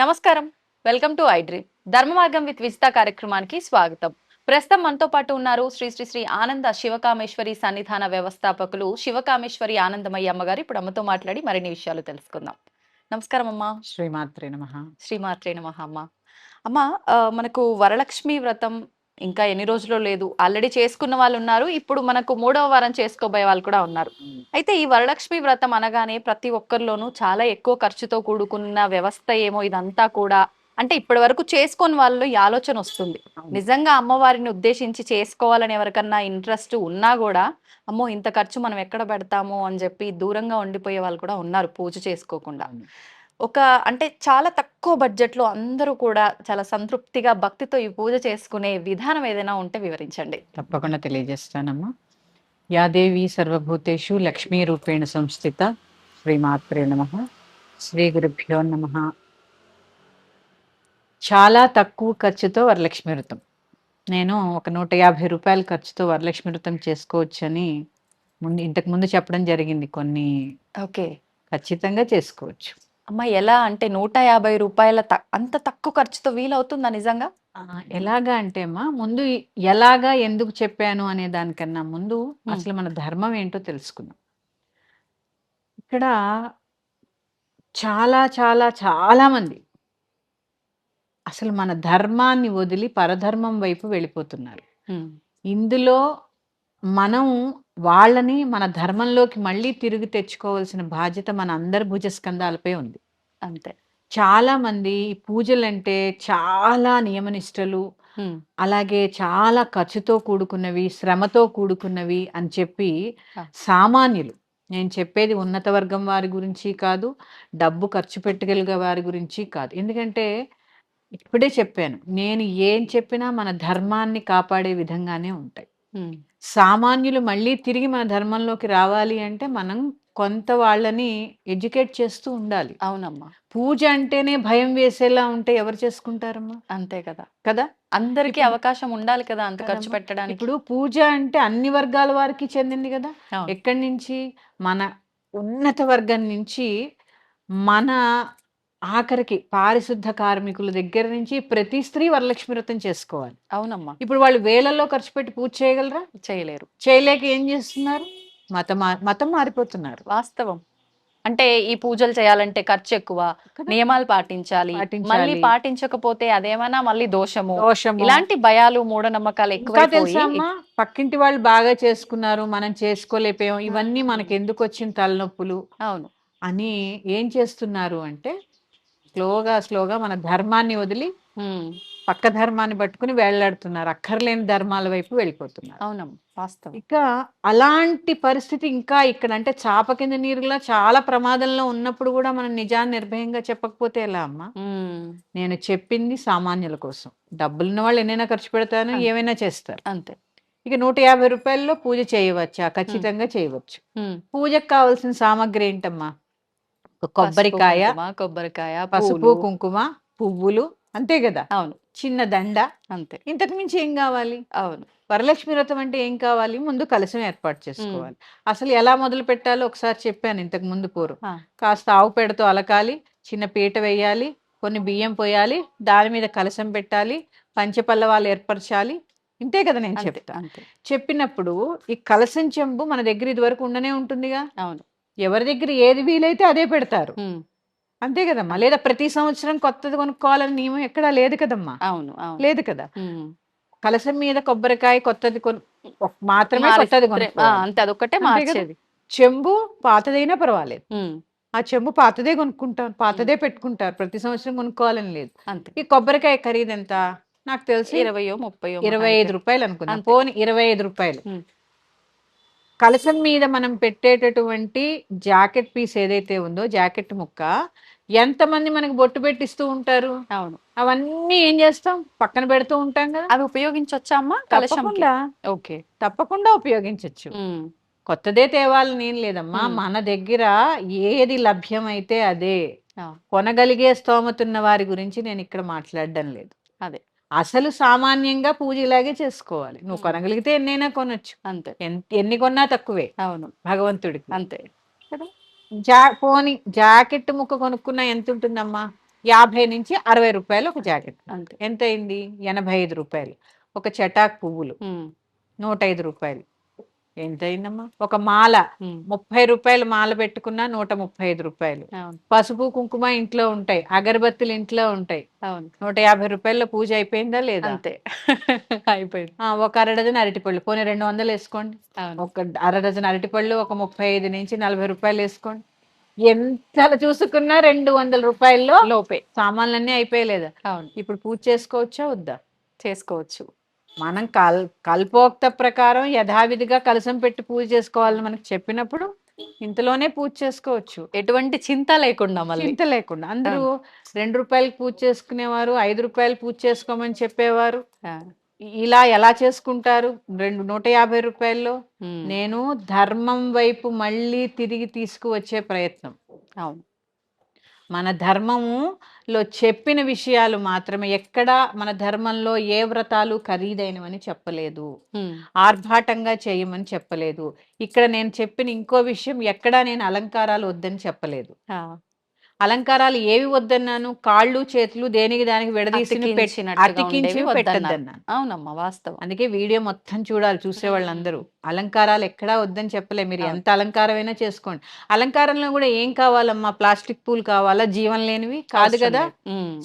నమస్కారం. Welcome to I dream. ధర్మ మార్గం విత్ విజిత కార్యక్రమానికి స్వాగతం. ప్రస్తుతం మనతో పాటు ఉన్నారు శ్రీ శ్రీ శ్రీ ఆనంద శివకామేశ్వరి సన్నిధాన వ్యవస్థాపకులు శివకామేశ్వరి ఆనందమయ్య అమ్మగారు. ఇప్పుడు అమ్మతో మాట్లాడి మరిన్ని విషయాలు తెలుసుకుందాం. నమస్కారం అమ్మా. శ్రీమాత్రే నమ. శ్రీమాత్రే నమః అమ్మ. అమ్మ మనకు వరలక్ష్మి వ్రతం ఇంకా ఎన్ని రోజుల్లో లేదు. ఆల్రెడీ చేసుకున్న వాళ్ళు ఉన్నారు. ఇప్పుడు మనకు మూడవ వారం చేసుకోబోయే వాళ్ళు కూడా ఉన్నారు. అయితే ఈ వరలక్ష్మి వ్రతం అనగానే ప్రతి ఒక్కరిలోనూ చాలా ఎక్కువ ఖర్చుతో కూడుకున్న వ్యవస్థ ఏమో ఇదంతా కూడా. అంటే ఇప్పటి వరకు చేసుకొని వాళ్ళు ఈ ఆలోచన వస్తుంది. నిజంగా అమ్మవారిని ఉద్దేశించి చేసుకోవాలని ఎవరికన్నా ఇంట్రెస్ట్ ఉన్నా కూడా అమ్మో ఇంత ఖర్చు మనం ఎక్కడ పెడతాము అని చెప్పి దూరంగా ఉండిపోయే వాళ్ళు కూడా ఉన్నారు పూజ చేసుకోకుండా. ఒక అంటే చాలా తక్కువ బడ్జెట్లో అందరూ కూడా చాలా సంతృప్తిగా భక్తితో ఈ పూజ చేసుకునే విధానం ఏదైనా ఉంటే వివరించండి. తప్పకుండా తెలియజేస్తానమ్మా. యాదేవి సర్వభూతేషు లక్ష్మీ రూపేణ సంస్థిత శ్రీమాత్రే నమ. శ్రీ గురుభ్యో నమ. చాలా తక్కువ ఖర్చుతో వరలక్ష్మి వ్రతం. నేను ఒక నూట యాభై రూపాయల ఖర్చుతో వరలక్ష్మి వ్రతం చేసుకోవచ్చని ముందు ఇంతకు ముందు చెప్పడం జరిగింది. కొన్ని ఓకే. ఖచ్చితంగా చేసుకోవచ్చు. అమ్మ ఎలా అంటే నూట యాభై రూపాయల త- అంత తక్కువ ఖర్చుతో వీలవుతుందా నిజంగా? ఆ, ఎలాగా అంటే అమ్మా ముందు ఈ- ఎలాగా ఎందుకు చెప్పాను అనే దానికన్నా ముందు. అసలు మన ధర్మం ఏంటో తెలుసుకుందాం. ఇక్కడ చాలా చాలా చాలా మంది అసలు మన ధర్మాన్ని వదిలి పరధర్మం వైపు వెళ్ళిపోతున్నారు. ఇందులో మనం వాళ్ళని మన ధర్మంలోకి మళ్ళీ తిరిగి తెచ్చుకోవాల్సిన బాధ్యత మన అందరి భుజస్కంధాలపై ఉంది. అంతే. చాలా మంది పూజలంటే చాలా నియమనిష్టలు అలాగే చాలా ఖర్చుతో కూడుకున్నవి శ్రమతో కూడుకున్నవి అని చెప్పి. సామాన్యులు. నేను చెప్పేది ఉన్నత వర్గం వారి గురించి కాదు డబ్బు ఖర్చు పెట్టగలిగే వారి గురించి కాదు. ఎందుకంటే ఇప్పుడే చెప్పాను నేను ఏం చెప్పినా మన ధర్మాన్ని కాపాడే విధంగానే ఉంటాయి. సామాన్యులు మళ్ళీ తిరిగి మన ధర్మంలోకి రావాలి అంటే మనం కొంత వాళ్ళని ఎడ్యుకేట్ చేస్తూ ఉండాలి. అవునమ్మా. పూజ అంటేనే భయం వేసేలా ఉంటే ఎవరు చేసుకుంటారమ్మా? అంతే కదా. కదా? అందరికీ అవకాశం ఉండాలి కదా అంత ఖర్చు. పెట్టడానికి. ఇప్పుడు పూజ అంటే అన్ని వర్గాల వారికి చెందింది కదా. ఎక్కడి నుంచి? మన ఉన్నత వర్గం నుంచి మన ఆఖరికి పారిశుద్ధ కార్మికుల దగ్గర నుంచి ప్రతి స్త్రీ వరలక్ష్మి వ్రతం చేసుకోవాలి. అవునమ్మా. ఇప్పుడు వాళ్ళు వేలల్లో ఖర్చు పెట్టి పూజ చేయగలరా? చేయలేరు. చేయలేక ఏం చేస్తున్నారు? మతం మతం మారిపోతున్నారు. వాస్తవం. అంటే ఈ పూజలు చేయాలంటే ఖర్చు ఎక్కువ? నియమాలు పాటించాలి. మళ్ళీ పాటించకపోతే అదేమైనా మళ్ళీ దోషము. దోషము. ఇలాంటి భయాలు మూఢనమ్మకాలు ఎక్కువ అమ్మా పక్కింటి వాళ్ళు బాగా చేసుకున్నారు మనం చేసుకోలేకపోయాం. ఇవన్నీ మనకి ఎందుకు వచ్చిన తలనొప్పులు? అవును. అని ఏం చేస్తున్నారు అంటే స్లోగా స్లోగా మన ధర్మాన్ని వదిలి పక్క ధర్మాన్ని పట్టుకుని వేళ్ళాడుతున్నారు. అక్కర్లేని ధర్మాల వైపు వెళ్ళిపోతున్నారు. అవునమ్మా వాస్తవం. ఇక అలాంటి పరిస్థితి ఇంకా ఇక్కడ అంటే చాప కింద నీరులా చాలా ప్రమాదంలో ఉన్నప్పుడు కూడా మనం నిజాన్ని నిర్భయంగా చెప్పకపోతే ఎలా అమ్మా? నేను చెప్పింది సామాన్యుల కోసం. డబ్బులున్న వాళ్ళు ఎన్నైనా ఖర్చు పెడతాను. ఏమైనా చేస్తారు. అంతే. ఇక నూట యాభై రూపాయల్లో పూజ చేయవచ్చా? ఖచ్చితంగా చేయవచ్చు. పూజకు కావాల్సిన సామాగ్రి ఏంటమ్మా? కొబ్బరికాయ కొబ్బరికాయ పసుపు. కుంకుమ పువ్వులు అంతే కదా అవును. చిన్న దండ. అంతే. ఇంతకు మించి ఏం కావాలి అవును. వరలక్ష్మి వ్రతం అంటే ఏం కావాలి? ముందు కలశం ఏర్పాటు చేసుకోవాలి. అసలు ఎలా మొదలు పెట్టాలో ఒకసారి చెప్పాను ఇంతకు ముందు పూర్వం. కాస్త ఆవు పేడతో అలకాలి చిన్న పీట వేయాలి కొన్ని బియ్యం పోయాలి దాని మీద కలశం పెట్టాలి పంచపల్లవాలు ఏర్పరచాలి. ఇంతే కదా నేను అంతే చెప్తా. అంతే. చెప్పినప్పుడు ఈ కలశం చెంబు మన దగ్గర ఇదివరకు ఉండనే ఉంటుందిగా? అవును. ఎవరి దగ్గర ఏది వీలైతే అదే పెడతారు. అంతే కదమ్మా. లేదా ప్రతి సంవత్సరం కొత్తది కొనుక్కోవాలని నియమం ఎక్కడా లేదు కదమ్మా. అవును లేదు కదా. కలసం మీద కొబ్బరికాయ కొత్తది కొను మాత్రమే కొత్తది. అంతే అదొక్కటే? మార్చేది. చెంబు పాతదైనా పర్వాలేదు. ఆ చెంబు పాతదే కొనుక్కుంటారు పాతదే పెట్టుకుంటారు. ప్రతి సంవత్సరం కొనుక్కోవాలని లేదు. అంతే. ఈ కొబ్బరికాయ ఖరీదు ఎంత నాకు తెలిసి. ఇరవయో ముప్పయో ఇరవై ఐదు రూపాయలు అనుకున్నా అంతే. పోని ఇరవై ఐదు రూపాయలు. కలసం మీద మనం పెట్టేటటువంటి జాకెట్ పీస్ ఏదైతే ఉందో జాకెట్ ముక్క ఎంతమంది మనకి బొట్టు పెట్టిస్తూ ఉంటారు? అవును. అవన్నీ ఏం చేస్తాం? పక్కన పెడుతూ ఉంటాం కదా. అవి ఉపయోగించవచ్చా అమ్మా తప్పకుండా. ఓకే. తప్పకుండా ఉపయోగించవచ్చు కొత్తదే తేవాలని ఏం లేదమ్మా. మ్మ్. మన దగ్గర ఏది లభ్యమైతే అదే. కొనగలిగే స్తోమతున్న వారి గురించి నేను ఇక్కడ మాట్లాడడం లేదు. అదే. అసలు సామాన్యంగా పూజ ఇలాగే చేసుకోవాలి. నువ్వు. కొనగలిగితే ఎన్నైనా కొనొచ్చు. అంతే. ఎన్- ఎన్ని కొన్నా తక్కువే. అవును. భగవంతుడికి. అంతే. జా పోని జాకెట్ ముక్క కొనుక్కున్నా ఎంత ఉంటుందమ్మా యాభై నుంచి అరవై రూపాయలు ఒక జాకెట్. అంతే. ఎంత అయింది ఎనభై ఐదు రూపాయలు. ఒక చటాక్ పువ్వులు. నూట ఐదు రూపాయలు. ఎంత అయిందమ్మా ఒక మాల. ముప్పై రూపాయలు మాల పెట్టుకున్నా నూట ముప్పై ఐదు రూపాయలు. పసుపు కుంకుమ ఇంట్లో ఉంటాయి. అగరబత్తులు ఇంట్లో ఉంటాయి. నూట యాభై రూపాయల పూజ అయిపోయిందా లేదా? అంతే. అయిపోయింది. ఒక అర డజన్ అరటిపళ్ళు. పోనీ రెండు వందలు వేసుకోండి. ఒక అర డజన్ అరటిపళ్ళు ఒక ముప్పై ఐదు నుంచి నలభై రూపాయలు వేసుకోండి. ఎంత చూసుకున్నా రెండు వందల రూపాయల్లో లోపే. సామాన్లన్నీ అయిపోయలేదా? అవును. ఇప్పుడు పూజ చేసుకోవచ్చా వద్దా? చేసుకోవచ్చు. మనం కల్ కల్పోక్త ప్రకారం యథావిధిగా కలసం పెట్టి పూజ చేసుకోవాలని మనకు చెప్పినప్పుడు ఇంతలోనే పూజ చేసుకోవచ్చు. ఎటువంటి చింత లేకుండా మళ్ళీ. చింత లేకుండా. అందరూ రెండు రూపాయలకి పూజ చేసుకునేవారు ఐదు రూపాయలు పూజ చేసుకోమని చెప్పేవారు. ఇలా ఎలా చేసుకుంటారు? రెండు నూట యాభై రూపాయల్లో నేను ధర్మం వైపు మళ్ళీ తిరిగి తీసుకువచ్చే ప్రయత్నం. అవును. మన ధర్మములో చెప్పిన విషయాలు మాత్రమే. ఎక్కడ మన ధర్మంలో ఏ వ్రతాలు ఖరీదైనవని చెప్పలేదు. ఆర్భాటంగా చేయమని చెప్పలేదు. ఇక్కడ నేను చెప్పిన ఇంకో విషయం ఎక్కడా నేను అలంకారాలు వద్దని చెప్పలేదు. అలంకారాలు ఏవి వద్దన్నాను? కాళ్ళు చేతులు దేనికి దానికి విడదీసి అతికించి. పెట్టద్దన్నాను. అవునమ్మా వాస్తవం. అందుకే వీడియో మొత్తం చూడాలి చూసే వాళ్ళందరూ అలంకారాలు ఎక్కడా వద్దని చెప్పలే మీరు. ఎంత అలంకారమైనా చేసుకోండి. అలంకారంలో కూడా ఏం కావాలమ్మా? ప్లాస్టిక్ పూలు కావాలా? జీవం లేనివి? కాదు కదా.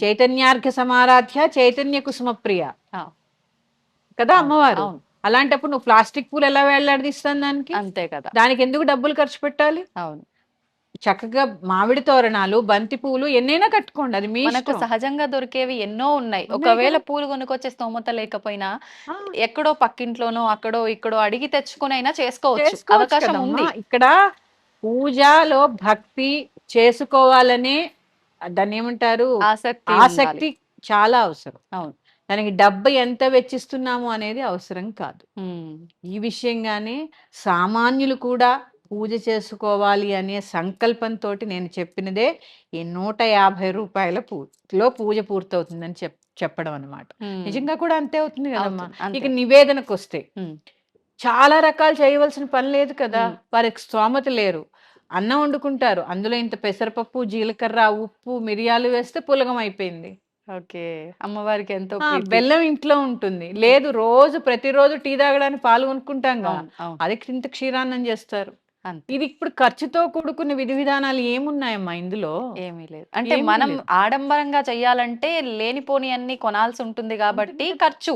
చైతన్యార్ఘ సమారాధ్య చైతన్య కుసుమప్రియ ఆ, కదా అమ్మవారు? అలాంటప్పుడు నువ్వు ప్లాస్టిక్ పూలు ఎలా వేలాడదీస్తాను దానికి? అంతే కదా. దానికి ఎందుకు డబ్బులు ఖర్చు పెట్టాలి? అవును. చక్కగా మామిడి తోరణాలు బంతి పూలు ఎన్నైనా కట్టుకోండి. అది మీ మనకు. సహజంగా దొరికేవి ఎన్నో ఉన్నాయి. ఒకవేళ. పూలు కొనుక్కొచ్చే స్తోమత లేకపోయినా ఎక్కడో పక్కింట్లోనో అక్కడో ఇక్కడో అడిగి తెచ్చుకుని అయినా చేసుకోవచ్చు. అవకాశం. ఉంది. ఇక్కడ పూజలో భక్తి చేసుకోవాలనే దాన్ని ఏమంటారు? ఆసక్తి. ఆసక్తి చాలా అవసరం. అవును. దానికి డబ్బు ఎంత వెచ్చిస్తున్నాము అనేది అవసరం కాదు. ఈ విషయంగానే సామాన్యులు కూడా పూజ చేసుకోవాలి అనే సంకల్పంతో నేను చెప్పినదే ఈ నూట యాభై రూపాయల పూలో పూజ పూర్తవుతుందని చెప్ చెప్పడం అనమాట నిజంగా కూడా అంతే అవుతుంది కదమ్మా. ఇక నివేదనకు వస్తే చాలా రకాలు చేయవలసిన పని లేదు కదా. వారికి స్తోమత లేరు. అన్నం వండుకుంటారు. అందులో ఇంత పెసరపప్పు జీలకర్ర ఉప్పు మిరియాలు వేస్తే పులగం అయిపోయింది. ఓకే. అమ్మవారికి ఎంతో. బెల్లం ఇంట్లో ఉంటుంది. లేదు రోజు ప్రతిరోజు టీ తాగడానికి పాలు కొనుక్కుంటాం కదా. అది ఇంత క్షీరాన్నం చేస్తారు. ఇది ఇప్పుడు ఖర్చుతో కూడుకున్న విధి విధానాలు ఏమున్నాయమ్మా ఇందులో? ఏమీ లేదు. అంటే మనం. ఆడంబరంగా చెయ్యాలంటే లేనిపోని అన్ని కొనాల్సి ఉంటుంది కాబట్టి ఖర్చు?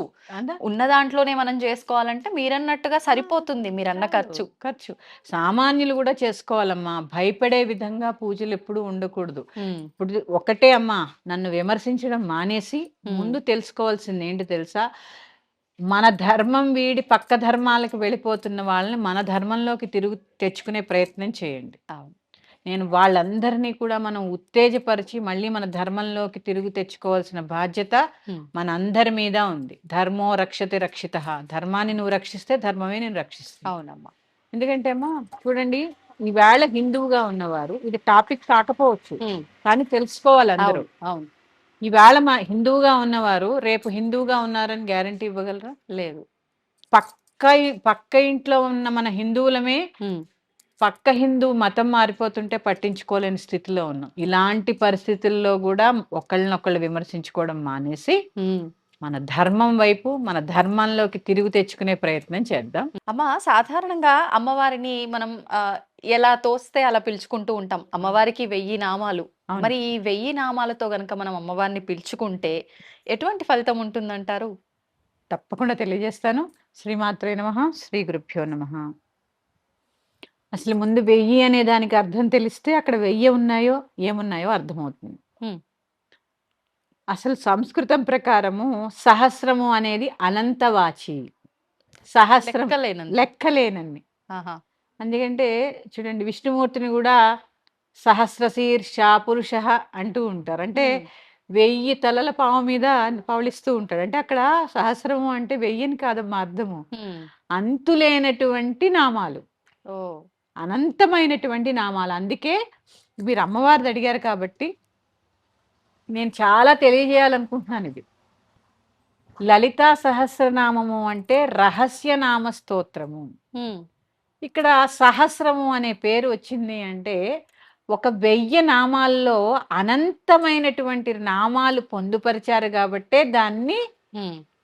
ఉన్న దాంట్లోనే మనం చేసుకోవాలంటే మీరన్నట్టుగా సరిపోతుంది మీరన్న ఖర్చు ఖర్చు. సామాన్యులు కూడా చేసుకోవాలమ్మా. భయపడే విధంగా పూజలు ఎప్పుడు ఉండకూడదు. ఇప్పుడు ఒకటే అమ్మా నన్ను విమర్శించడం మానేసి. ముందు తెలుసుకోవాల్సింది ఏంటి తెలుసా? మన ధర్మం వీడి పక్క ధర్మాలకు వెళ్ళిపోతున్న వాళ్ళని మన ధర్మంలోకి తిరుగు తెచ్చుకునే ప్రయత్నం చేయండి. అవును. నేను వాళ్ళందరినీ కూడా మనం ఉత్తేజపరిచి మళ్ళీ మన ధర్మంలోకి తిరుగు తెచ్చుకోవాల్సిన బాధ్యత మన అందరి మీద ఉంది. ధర్మో రక్షతి రక్షిత. ధర్మాన్ని నువ్వు రక్షిస్తే ధర్మమే నేను రక్షిస్తాను అవునమ్మా. ఎందుకంటే అమ్మా చూడండి ఈవేళ హిందువుగా ఉన్నవారు ఇది టాపిక్ కాకపోవచ్చు. కానీ తెలుసుకోవాలి అందరూ. అవును. ఈవేళ మా హిందువుగా ఉన్నవారు రేపు హిందువుగా ఉన్నారని గ్యారంటీ ఇవ్వగలరా? లేదు. పక్క పక్క ఇంట్లో ఉన్న మన హిందువులమే పక్క హిందూ మతం మారిపోతుంటే పట్టించుకోలేని స్థితిలో ఉన్నాం. ఇలాంటి పరిస్థితుల్లో కూడా ఒకళ్ళనొకళ్ళు విమర్శించుకోవడం మానేసి. మన ధర్మం వైపు మన ధర్మంలోకి తిరుగు తెచ్చుకునే ప్రయత్నం చేద్దాం. అమ్మ సాధారణంగా అమ్మవారిని మనం ఎలా తోస్తే అలా పిలుచుకుంటూ ఉంటాం. అమ్మవారికి వెయ్యి నామాలు. మరి ఈ వెయ్యి నామాలతో గనక మనం అమ్మవారిని పిలుచుకుంటే ఎటువంటి ఫలితం ఉంటుందంటారు? తప్పకుండా తెలియజేస్తాను. శ్రీమాత్రే నమ శ్రీ గురుభ్యో నమ. అసలు ముందు వెయ్యి అనే దానికి అర్థం తెలిస్తే అక్కడ వెయ్యి ఉన్నాయో ఏమున్నాయో అర్థమవుతుంది. అసలు సంస్కృతం ప్రకారము సహస్రము అనేది అనంతవాచి. సహస్రం లెక్కలేనంత. ఎందుకంటే చూడండి విష్ణుమూర్తిని కూడా సహస్రశీర్ష పురుష అంటూ ఉంటారు. అంటే వెయ్యి తలల పాము మీద పవళిస్తూ ఉంటాడు అంటే అక్కడ సహస్రము అంటే వెయ్యిని కాదమ్మా అర్థము అంతులేనటువంటి నామాలు. ఓ. అనంతమైనటువంటి నామాలు. అందుకే మీరు అమ్మవారిది అడిగారు కాబట్టి నేను చాలా తెలియజేయాలనుకుంటున్నాను ఇది. లలితా సహస్రనామము అంటే రహస్యనామ స్తోత్రము. ఉమ్, ఇక్కడ సహస్రము అనే పేరు వచ్చింది అంటే ఒక వెయ్యి నామాల్లో అనంతమైనటువంటి నామాలు పొందుపరిచారు కాబట్టే దాన్ని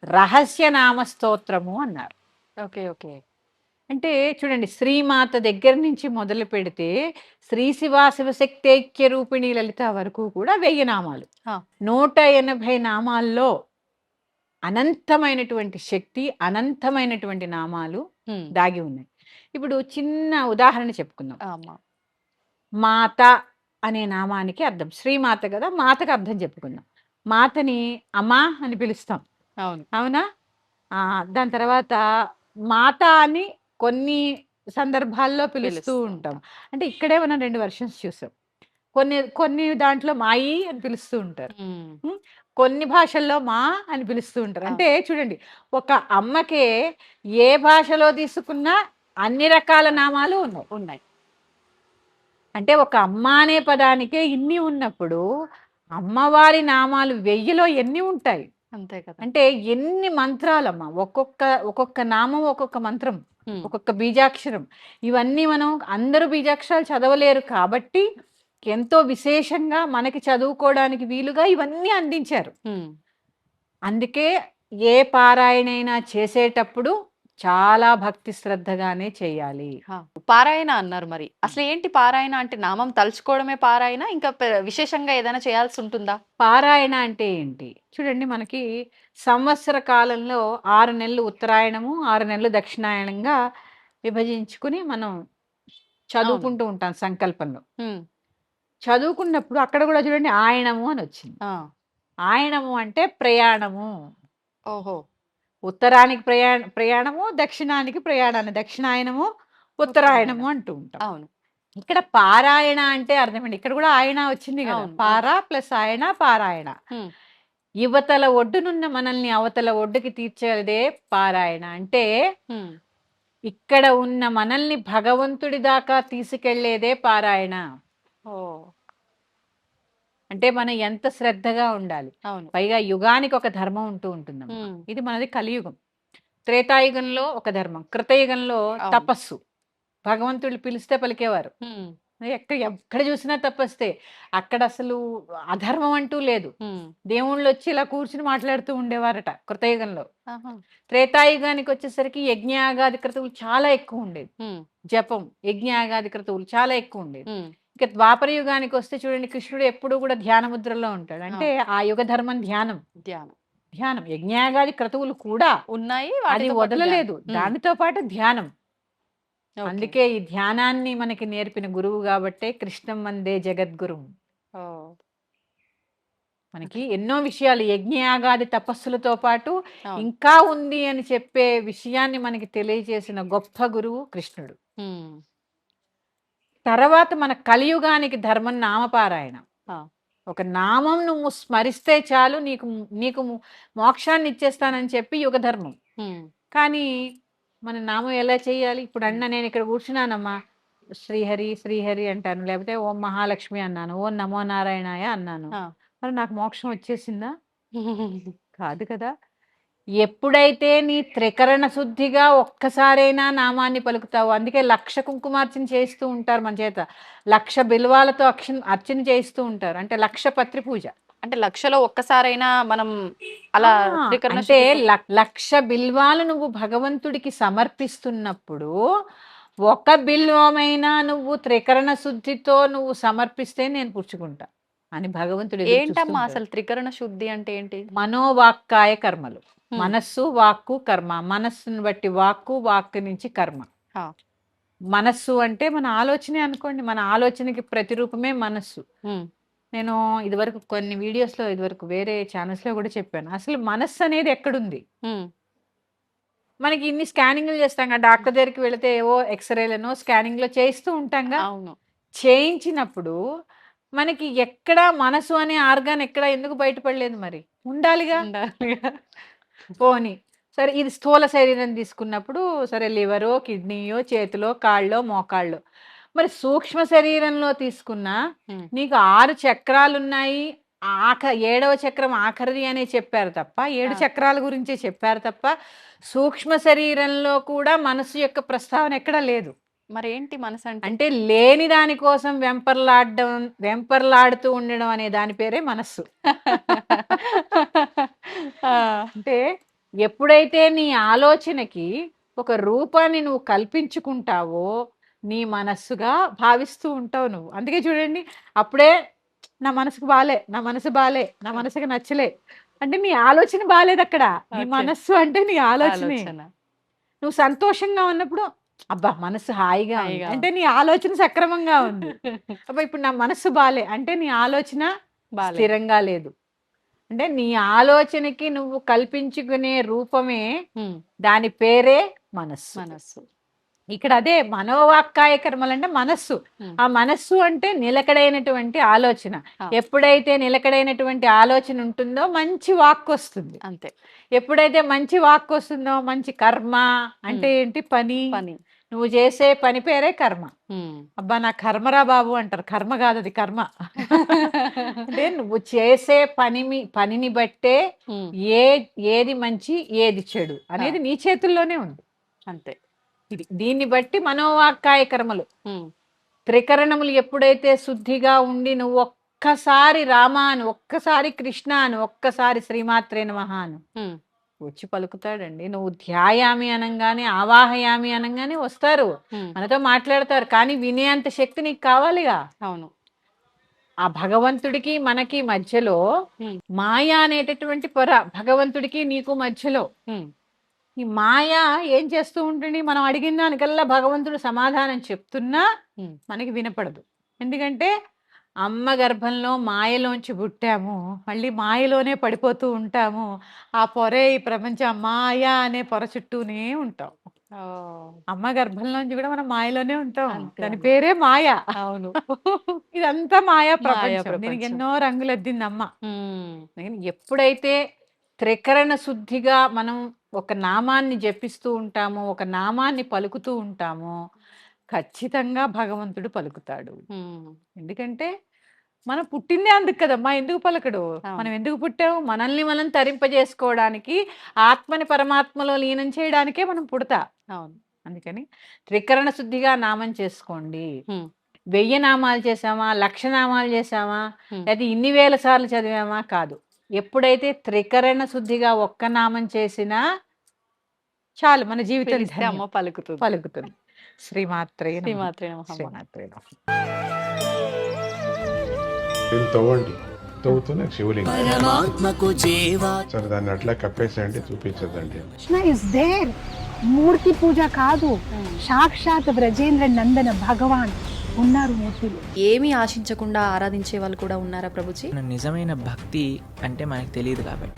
రహస్య నామ స్తోత్రము అన్నారు. Okay okay. అంటే చూడండి శ్రీమాత దగ్గర నుంచి మొదలు పెడితే శ్రీ శివా శివశక్తైక్య రూపిణి లలిత వరకు కూడా వెయ్యి నామాలు. నూట ఎనభై నామాల్లో అనంతమైనటువంటి శక్తి అనంతమైనటువంటి నామాలు దాగి ఉన్నాయి. ఇప్పుడు చిన్న ఉదాహరణ చెప్పుకుందాం. మాత అనే నామానికి అర్థం. శ్రీమాత కదా మాతకు అర్థం చెప్పుకుందాం. మాతని అమ్మా అని పిలుస్తాం. అవును. అవునా? ఆ, దాని తర్వాత మాత అని కొన్ని సందర్భాల్లో పిలుస్తూ ఉంటాం. అంటే ఇక్కడే మనం రెండు వర్షన్స్ చూసాం. కొన్ని కొన్ని దాంట్లో మాయి అని పిలుస్తూ ఉంటారు. కొన్ని భాషల్లో మా అని పిలుస్తూ ఉంటారు. అంటే చూడండి ఒక అమ్మకే ఏ భాషలో తీసుకున్నా అన్ని రకాల నామాలు ఉన్నాయి ఉన్నాయి. అంటే ఒక అమ్మ అనే పదానికే ఇన్ని ఉన్నప్పుడు అమ్మవారి నామాలు వెయ్యిలో ఎన్ని ఉంటాయి? అంతే కదా. అంటే ఎన్ని మంత్రాలమ్మా? ఒక్కొక్క ఒక్కొక్క నామం ఒక్కొక్క మంత్రం ఒక్కొక్క బీజాక్షరం. ఇవన్నీ మనం అందరూ బీజాక్షరాలు చదవలేరు కాబట్టి ఎంతో విశేషంగా మనకి చదువుకోవడానికి వీలుగా ఇవన్నీ అందించారు. అందుకే ఏ పారాయణైనా చేసేటప్పుడు చాలా భక్తి శ్రద్ధగానే చేయాలి. పారాయణ అన్నారు మరి. అసలు ఏంటి పారాయణ అంటే నామం తలుచుకోవడమే పారాయణ? ఇంకా విశేషంగా ఏదైనా చేయాల్సి ఉంటుందా? పారాయణ అంటే ఏంటి? చూడండి మనకి సంవత్సర కాలంలో ఆరు నెలలు ఉత్తరాయణము ఆరు నెలలు దక్షిణాయనంగా విభజించుకుని మనం చదువుకుంటూ ఉంటాం సంకల్పంలో. చదువుకున్నప్పుడు అక్కడ కూడా చూడండి ఆయనము అని వచ్చింది. ఆయనము అంటే ప్రయాణము. ఓహో. ఉత్తరానికి ప్రయాణ ప్రయాణము దక్షిణానికి ప్రయాణాన్ని దక్షిణాయనము ఉత్తరాయణము అంటూ ఉంటాం అవును. ఇక్కడ పారాయణ అంటే అర్థమండి. ఇక్కడ కూడా ఆయన వచ్చింది కదా. పారా ప్లస్ ఆయన పారాయణ. యువతల ఒడ్డునున్న మనల్ని అవతల ఒడ్డుకి తీర్చేదే పారాయణ. అంటే ఇక్కడ ఉన్న మనల్ని భగవంతుడి దాకా తీసుకెళ్ళేదే పారాయణ. ఓ. అంటే మనం ఎంత శ్రద్ధగా ఉండాలి. అవును. పైగా యుగానికి ఒక ధర్మం ఉంటూ ఉమ్, ఇది మనది కలియుగం. త్రేతాయుగంలో ఒక ధర్మం కృతయుగంలో. తపస్సు. భగవంతుడు పిలిస్తే పలికేవారు. ఎక్కడ ఎక్కడ చూసినా తపస్తే అక్కడ అసలు అధర్మం అంటూ లేదు. దేవుళ్ళు వచ్చి ఇలా కూర్చుని మాట్లాడుతూ ఉండేవారట కృతయుగంలో. త్రేతాయుగానికి వచ్చేసరికి యజ్ఞాగాది క్రతువులు చాలా ఎక్కువ ఉండేది జపం యజ్ఞాగాది క్రతువులు చాలా ఎక్కువ ఉండేది ఇక ద్వాపర యుగానికి వస్తే చూడండి కృష్ణుడు ఎప్పుడు కూడా ధ్యాన ముద్రలో ఉంటాడు. అంటే ఆ యుగ ధర్మం ధ్యానం. ధ్యానం. ధ్యానం. యజ్ఞాగాది క్రతువులు కూడా ఉన్నాయి అది వదలలేదు. దానితో పాటు ధ్యానం. అందుకే ఈ ధ్యానాన్ని మనకి నేర్పిన గురువు కాబట్టే కృష్ణం వందే జగద్గురు. మనకి ఎన్నో విషయాలు. యజ్ఞయాగాది తపస్సులతో పాటు. ఇంకా ఉంది అని చెప్పే విషయాన్ని మనకి తెలియజేసిన గొప్ప గురువు కృష్ణుడు. తర్వాత మన కలియుగానికి ధర్మం నామపారాయణ. ఒక నామం నువ్వు స్మరిస్తే చాలు నీకు నీకు మోక్షాన్ని ఇచ్చేస్తానని చెప్పి యుగ ధర్మం. కానీ మన నామం ఎలా చేయాలి? ఇప్పుడు అన్న నేను ఇక్కడ కూర్చున్నానమ్మా. శ్రీహరి శ్రీహరి అంటాను. లేకపోతే ఓం మహాలక్ష్మి అన్నాను. ఓం నమో నారాయణాయ అన్నాను. మరి నాకు మోక్షం వచ్చేసిందా? కాదు కదా. ఎప్పుడైతే నీ త్రికరణ శుద్ధిగా ఒక్కసారైనా నామాన్ని పలుకుతావు అందుకే లక్ష కుంకుమార్చన చేస్తూ ఉంటారు మన చేత లక్ష బిల్వాలతో అక్ష అర్చన చేయిస్తూ ఉంటారు అంటే లక్ష పత్రి పూజ అంటే లక్షలో ఒక్కసారైనా మనం అలా అంటే లక్ష బిల్వాలు నువ్వు భగవంతుడికి సమర్పిస్తున్నప్పుడు ఒక బిల్వమైనా నువ్వు త్రికరణ శుద్ధితో నువ్వు సమర్పిస్తే నేను పుచ్చుకుంటా అని భగవంతుడు ఏంటమ్మా. అసలు త్రికరణ శుద్ధి అంటే ఏంటి మనోవాక్కాయ కర్మలు. మనస్సు వాక్కు కర్మ. మనస్సును బట్టి వాక్కు వాక్కు నుంచి కర్మ. మనస్సు అంటే మన ఆలోచనే అనుకోండి. మన ఆలోచనకి ప్రతిరూపమే మనస్సు. నేను ఇదివరకు కొన్ని వీడియోస్లో ఇదివరకు వేరే ఛానల్స్లో కూడా చెప్పాను. అసలు మనస్సు అనేది ఎక్కడుంది? మనకి ఇన్ని స్కానింగ్లు చేస్తాం డాక్టర్ దగ్గరికి వెళితే ఏవో ఎక్స్రేలను స్కానింగ్లో చేయిస్తూ ఉంటాంగా. అవును. చేయించినప్పుడు మనకి ఎక్కడ మనసు అనే ఆర్గాన్ ఎక్కడ ఎందుకు బయటపడలేదు మరి? ఉండాలిగా? ఉండాలిగా. పోని. సరే ఇది స్థూల శరీరం తీసుకున్నప్పుడు సరే లివరో కిడ్నీయో చేతిలో కాళ్ళో మోకాళ్ళో. మరి సూక్ష్మ శరీరంలో తీసుకున్నా నీకు ఆరు చక్రాలు ఉన్నాయి ఆఖ ఏడవ చక్రం ఆఖరిది అనే చెప్పారు తప్ప ఏడు. చక్రాల గురించే చెప్పారు తప్ప సూక్ష్మ శరీరంలో కూడా మనసు యొక్క ప్రస్తావన ఎక్కడా లేదు. మరి ఏంటి మనసు అంటే అంటే లేని దాని కోసం వెంపర్లాడడం వెంపర్లాడుతూ ఉండడం అనే దాని పేరే మనస్సు. అంటే ఎప్పుడైతే నీ ఆలోచనకి ఒక రూపాన్ని నువ్వు కల్పించుకుంటావో నీ మనస్సుగా భావిస్తూ ఉంటావు నువ్వు. అందుకే చూడండి అప్పుడే నా మనసుకు బాలే నా మనసు బాలే నా మనసుకు నచ్చలే. అంటే నీ ఆలోచన బాలేదు అక్కడ నీ. మనస్సు అంటే నీ ఆలోచన. నువ్వు సంతోషంగా ఉన్నప్పుడు అబ్బా! మనసు హాయిగా ఉంది. హాయిగా అంటే నీ ఆలోచన సక్రమంగా ఉంది. అబ్బా! ఇప్పుడు నా మనసు బాలే. అంటే నీ ఆలోచన బాలే. స్థిరంగా లేదు. అంటే నీ ఆలోచనకి నువ్వు కల్పించుకునే రూపమే దాని పేరే మనస్సు. మనస్సు. ఇక్కడ అదే మనోవాక్కాయ కర్మలు అంటే మనస్సు. ఆ మనస్సు అంటే నిలకడైనటువంటి ఆలోచన. ఎప్పుడైతే నిలకడైనటువంటి ఆలోచన ఉంటుందో మంచి వాక్ వస్తుంది అంతే. ఎప్పుడైతే మంచి వాక్ వస్తుందో మంచి కర్మ అంటే ఏంటి? పని. పని. నువ్వు చేసే పని పేరే కర్మ. అబ్బా నా కర్మరా బాబు అంటారు. కర్మ కాదు అది కర్మ. అంటే నువ్వు చేసే పని పనిని బట్టే ఏ ఏది మంచి ఏది చెడు అనేది నీ చేతుల్లోనే ఉంది. అంతే. ఇది దీన్ని బట్టి మనోవాక్కాయ కర్మలు త్రికరణములు ఎప్పుడైతే శుద్ధిగా ఉండి నువ్వు ఒక్కసారి రామ అని ఒక్కసారి కృష్ణ అని ఒక్కసారి శ్రీమాత్రే నమః అని ఉమ్, వచ్చి పలుకుతాడండి. నువ్వు ధ్యాయామి అనగానే ఆవాహయామి అనగానే వస్తారు. మనతో మాట్లాడతారు. కానీ వినేంత శక్తి నీకు కావాలిగా. అవును. ఆ భగవంతుడికి మనకి మధ్యలో మాయ అనేటటువంటి పొర భగవంతుడికి నీకు మధ్యలో ఈ మాయ ఏం చేస్తూ ఉంటుంది? మనం అడిగిన దానికల్లా భగవంతుడు సమాధానం చెప్తున్నా. మనకి వినపడదు. ఎందుకంటే అమ్మ గర్భంలో మాయలోంచి పుట్టాము. మళ్ళీ మాయలోనే పడిపోతూ ఉంటాము. ఆ పొరే ఈ ప్రపంచం మాయ అనే పొర చుట్టూనే ఉంటాం. అమ్మ గర్భంలోంచి కూడా మనం మాయలోనే ఉంటాం. దాని. పేరే మాయ. అవును. ఇదంతా మాయా ప్రపంచం. దీనికి ఎన్నో రంగులు అద్దింది అమ్మ ఎప్పుడైతే త్రికరణ శుద్ధిగా మనం ఒక నామాన్ని జపిస్తూ ఉంటామో ఒక నామాన్ని పలుకుతూ ఉంటామో ఖచ్చితంగా భగవంతుడు పలుకుతాడు. ఎందుకంటే మనం పుట్టిందే అందుకు కదమ్మా ఎందుకు పలకడు. మనం ఎందుకు పుట్టాము? మనల్ని మనం తరింపజేసుకోవడానికి ఆత్మని పరమాత్మలో లీనం చేయడానికే మనం పుడతా. అవును. అందుకని త్రికరణ శుద్ధిగా నామం చేసుకోండి. వెయ్యి నామాలు చేసామా లక్ష నామాలు చేసామా. లేదా ఇన్ని వేల సార్లు చదివామా? కాదు. ఎప్పుడైతే త్రికరణ శుద్ధిగా ఒక్క నామం చేసినా చాలు మన జీవితం. అమ్మ పలుకుతుంది. పలుకుతుంది. శ్రీమాత్రే నమః. శ్రీమాత్రే తవ్వండి. తవ్వుతూనే శివలింగం. పరమాత్మకు జీవా. సరే దాన్ని అట్లా కప్పేసేయండి చూపించదండి కృష్ణ ఇస్ దేర్ మూర్తి పూజ కాదు. సాక్షాత్ బ్రజేంద్ర నందన భగవాన్ ఉన్నారు మూర్తిలో. ఏమీ ఆశించకుండా ఆరాధించే వాళ్ళు కూడా ఉన్నారా ప్రభుజీ? నిజమైన భక్తి అంటే మనకు తెలియదు కాబట్టి.